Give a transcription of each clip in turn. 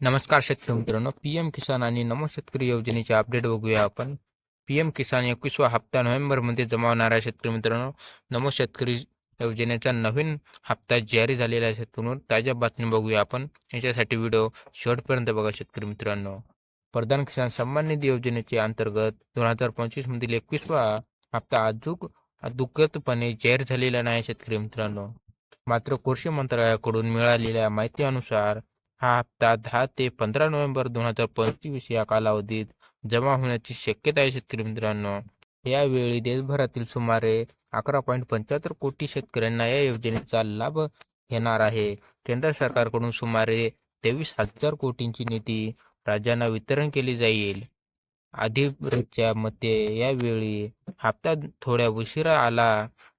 नमस्कार शेतकरी मित्रांनो पी एम किसान आणि नमो शेतकरी योजनेचे अपडेट बघूया आपण. पी एम किसान एकवीसवा हप्ता नोव्हेंबरमध्ये जमा होणाऱ्या शेतकरी मित्रांनो. नमो शेतकरी योजनेचा नवीन हप्ता जारी झालेला आहे शेतकऱ्यांवर ताज्या बातमी बघूया आपण. याच्यासाठी व्हिडिओ शेवटपर्यंत बघा शेतकरी मित्रांनो. प्रधान किसान सन्मान निधी योजनेचे अंतर्गत दोन हजार पंचवीस मधील एकवीसवा हप्ता अजून दुःखदपणे जाहीर झालेला नाही शेतकरी मित्रांनो. मात्र कृषी मंत्रालयाकडून मिळालेल्या माहितीनुसार हा हप्ता दहा ते पंधरा नोव्हेंबर दोन हजार पंचवीस या कालावधीत जमा होण्याची शक्यता आहे शेतकरी मित्रांनो. यावेळी देशभरातील सुमारे अकरा पॉईंट पंच्याहत्तर कोटी शेतकऱ्यांना या योजनेचा लाभ घेणार आहे. केंद्र सरकारकडून सुमारे तेवीस हजार कोटींची निधी राज्यांना वितरण केली जाईल. अधिकाऱ्यांच्या मते यावेळी हप्ता थोड्या उशिरा आला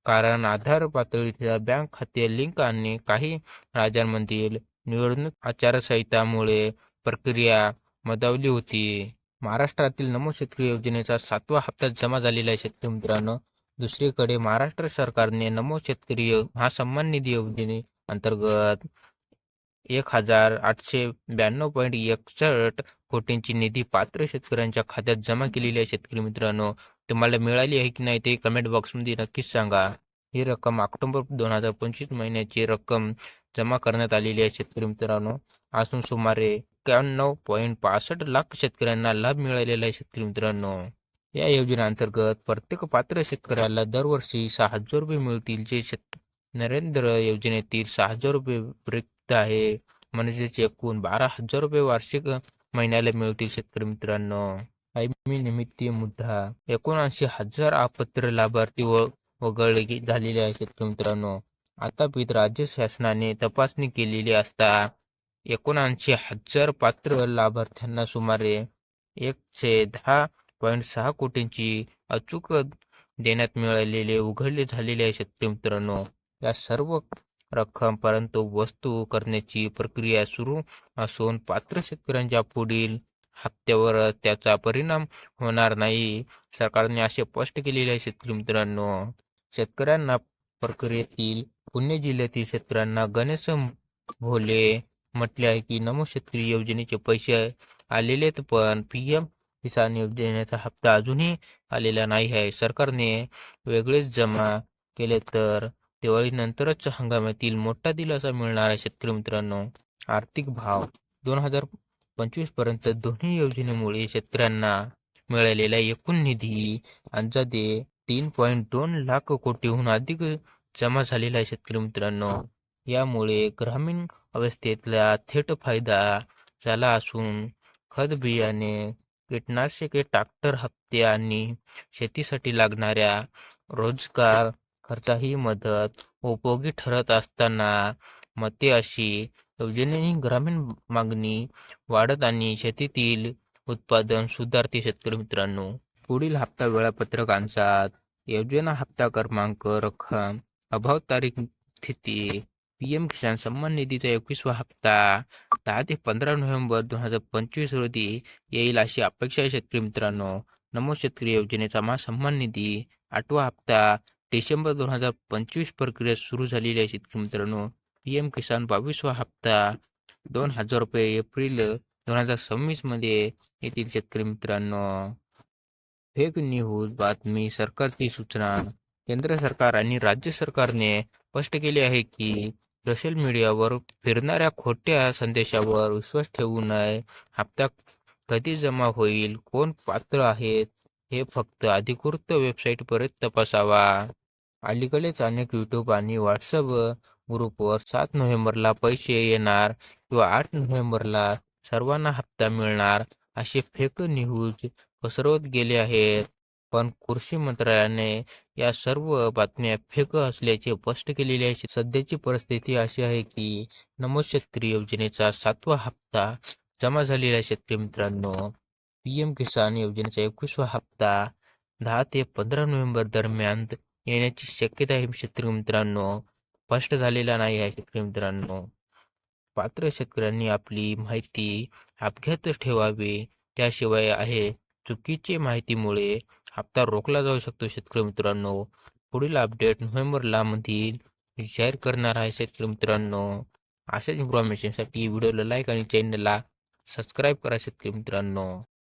कारण आधार पातळीच्या बँक खाते लिंक आणि काही राज्यांमधील निवडणूक आचारसंहितामुळे प्रक्रिया मदावली होती. महाराष्ट्रातील नमो शेतकरी योजनेचा सातवा हप्ता जमा झालेला आहे शेतकरी मित्रांनो. दुसरीकडे महाराष्ट्र सरकारने नमो शेतकरी महासन्मान निधी योजने अंतर्गत एक हजार आठशे ब्याण्णव पॉईंट एकसष्ट कोटींची निधी पात्र शेतकऱ्यांच्या खात्यात जमा केलेली आहे शेतकरी मित्रांनो. तुम्हाला मिळाली आहे की नाही ते कमेंट बॉक्समध्ये नक्कीच सांगा. ही रक्कम ऑक्टोबर दोन हजार पंचवीस महिन्याची रक्कम जमा करण्यात आलेली आहे शेतकरी मित्रांनो. असून सुमारे एक्याण्णव पॉईंट पासष्ट लाख शेतकऱ्यांना लाभ मिळालेला आहे शेतकरी मित्रांनो. या योजनेअंतर्गत प्रत्येक पात्र शेतकऱ्याला दरवर्षी सहा हजार रुपये मिळतील. जे शेत नरेंद्र योजनेतील सहा हजार रुपये रिक्त आहे. म्हणजेच एकूण बारा हजार रुपये वार्षिक महिन्याला मिळतील शेतकरी मित्रांनो. मी निमित्त मुद्दा एकोणऐंशी हजार आपत्र लाभार्थी व- वगळले झालेले आहे शेतकरी मित्रांनो? आतापर्यंत राज्य शासनाने तपासणी केलेली असता एकोणऐंशी हजार पात्र लाभार्थ्यांना सुमारे एकशे दहा पॉईंट सहा कोटींची अचूक देण्यात मिळालेले उघडले झालेले आहे शेतकरी मित्रांनो? या सर्व रक्कम परंतु वस्तू करण्याची प्रक्रिया सुरू असून पात्र शेतकऱ्यांच्या पुढील हप्त्यावर त्याचा परिणाम होणार नाही. सरकारने असे स्पष्ट केलेले आहे शेतकरी मित्रांनो? शेतकऱ्यांना प्रक्रियेतील पुणे जिल्ह्यातील शेतकऱ्यांना गणेश भोले म्हटले आहे की नमो शेतकरी योजनेचे पैसे आलेले आहेत पण पीएम किसान योजनेचा हप्ता अजूनही आलेला नाही आहे. सरकारने वेगळेच जमा केले तर दिवाळीनंतरच हंगामातील मोठा दिलासा मिळणार आहे. शेतकरी मित्रांनो आर्थिक भाव दोन हजार पंचवीसपर्यंत दोन्ही योजनेमुळे शेतकऱ्यांना मिळालेला एकूण निधी अंदाजे तीन पॉईंट दोन लाख कोटीहून अधिक जमा झालेला आहे शेतकरी मित्रांनो. यामुळे ग्रामीण अवस्थेतला थेट फायदा झाला असून खत बियाणे कीटनाशके ट्रॅक्टर हप्ते आणि शेतीसाठी लागणाऱ्या रोजगार खर्चाही मदत उपयोगी ठरत असताना मते अशी योजनेने ग्रामीण मागणी वाढत आणि शेतीतील उत्पादन सुधारते शेतकरी मित्रांनो. पुढील हप्ता वेळापत्रक अंशात योजना हप्ता क्रमांक रक्कम अभाव तारीख स्थिती पीएम किसान सन्मान निधीचा एकवीसवा हप्ता दहा ते पंधरा नोव्हेंबर दोन हजार पंचवीस रोजी येईल अशी अपेक्षा आहे शेतकरी मित्रांनो. नमो शेतकरी योजनेचा मा सन्मान निधी आठवा हप्ता डिसेंबर दोन हजार पंचवीस प्रक्रिया सुरू झालेली आहे शेतकरी मित्रांनो. पीएम किसान बावीसवा हप्ता दोन हजार रुपये एप्रिल दोन हजार सव्वीसमध्ये येतील शेतकरी मित्रांनो. फेक न्यूज बातमी सरकारची सूचना केंद्र सरकार आणि राज्य सरकारने स्पष्ट केले आहे की सोशल मीडियावर फिरणाऱ्या खोट्या संदेशावर विश्वास ठेवू नये. हप्ता कधी जमा होईल? कोण पात्र आहेत? हे फक्त अधिकृत वेबसाईटवरच तपासावा. अलीकडेच अनेक युट्यूब आणि व्हॉट्सअप ग्रुपवर सात नोव्हेंबरला पैसे येणार किंवा आठ नोव्हेंबरला सर्वांना हप्ता मिळणार. असे फेक न्यूज पसरवत गेले आहेत. पण कृषी मंत्रालयाने या सर्व बातम्या फेक असल्याचे स्पष्ट केलेले आहे. सध्याची परिस्थिती अशी आहे की नमो शेतकरी योजनेचा सातवा हप्ता जमा झालेला आहे शेतकरी मित्रांनो. पीएम किसान योजनेचा एकवीसवा हप्ता दहा ते पंधरा नोव्हेंबर दरम्यान येण्याची शक्यता आहे. शेतकरी मित्रांनो स्पष्ट झालेला नाही आहे. शेतकरी मित्रांनो पात्र शेतकऱ्यांनी आपली माहिती अपघातच ठेवावी त्याशिवाय आहे चुकीची माहितीमुळे हप्ता रोखला जाऊ शकतो. शेतकरी मित्रांनो पुढील अपडेट नोव्हेंबरला मधील जाहीर करणार आहे शेतकरी मित्रांनो. अशाच इन्फॉर्मेशनसाठी व्हिडिओला लाईक आणि चॅनलला सबस्क्राईब करा शेतकरी मित्रांनो.